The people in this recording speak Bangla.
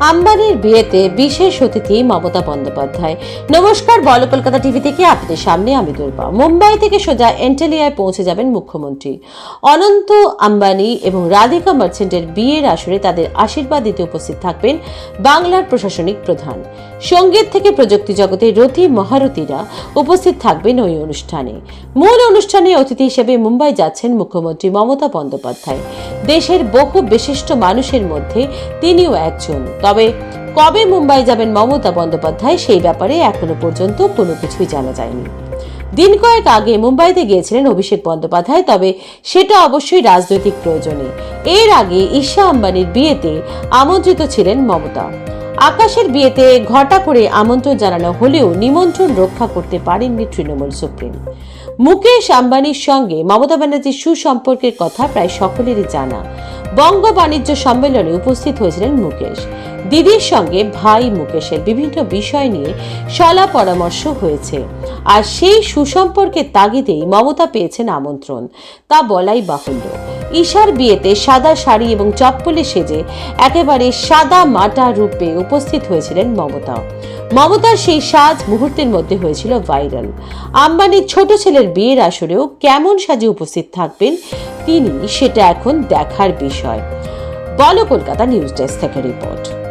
আম্বানির বিয়েতে বিশেষ অতিথি মমতা বন্দ্যোপাধ্যায়। নমস্কার, বল কলকাতা টিভি থেকে আপনাদের সামনে আমি দুর্বা মুম্বাই থেকে সোজা এন্টেলিয়ায় পৌঁছে যাবেন মুখ্যমন্ত্রী। অনন্ত আম্বানি এবং রাধিকা মার্চেন্টের বিয়ের আসরে তাদের আশীর্বাদ দিতে উপস্থিত থাকবেন বাংলার প্রশাসনিক প্রধান। সংগীত থেকে প্রযুক্তি জগতের রথী মহারথীরা উপস্থিত থাকবেন ওই অনুষ্ঠানে। মূল অনুষ্ঠানে অতিথি হিসেবে মুম্বাই যাচ্ছেন মুখ্যমন্ত্রী মমতা বন্দ্যোপাধ্যায়। দেশের বহু বিশিষ্ট মানুষের মধ্যে তিনিও একজন। তবে কবে মুম্বাই যাবেন মমতা বন্দ্যোপাধ্যায় সেই ব্যাপারে এখনও পর্যন্ত কোনো কিছুই জানা যায়নি। দিন কয়েক আগে মুম্বাইতে গিয়েছিলেন অভিষেক বন্দ্যোপাধ্যায়, তবে সেটা অবশ্যই রাজনৈতিক প্রয়োজনে। এর আগে ঈশা আম্বানির বিয়েতে আমন্ত্রিত ছিলেন মমতা। আকাশের বিয়েতে ঘটা করে আমন্ত্রণ জানানো হলেও নিমন্ত্রণ রক্ষা করতে পারেননি তৃণমূল সুপ্রিম। মুকেশ আম্বানির সঙ্গে মমতা ব্যানার্জির সুসম্পর্কের কথা প্রায় সকলেরই জানা। বঙ্গ বাণিজ্য সম্মেলনে উপস্থিত হয়েছিলেন মুকেশ। দিদির সঙ্গে ভাই মুকেশের বিভিন্ন বিষয় নিয়ে সলা পরামর্শ হয়েছে। আর সেই সুসম্পর্কের তাগিদেই মমতা পেয়েছেন আমন্ত্রণ। তা বলাই বাহুল্য। ঈশার বিয়েতে সাদা শাড়ি এবং চপ্পলে সেজে একেবারে সাদা মাটা রূপে উপস্থিত হয়েছিলেন মমতা। মমতার সেই সাজ মুহূর্তের মধ্যে হয়েছিল ভাইরাল। আম্বানির ছোট ছেলের বিয়ের আসরেও কেমন সাজে উপস্থিত থাকবেন তিনি সেটা এখন দেখার বিষয়। বলো কলকাতা নিউজ ডেস্ক থেকে রিপোর্ট।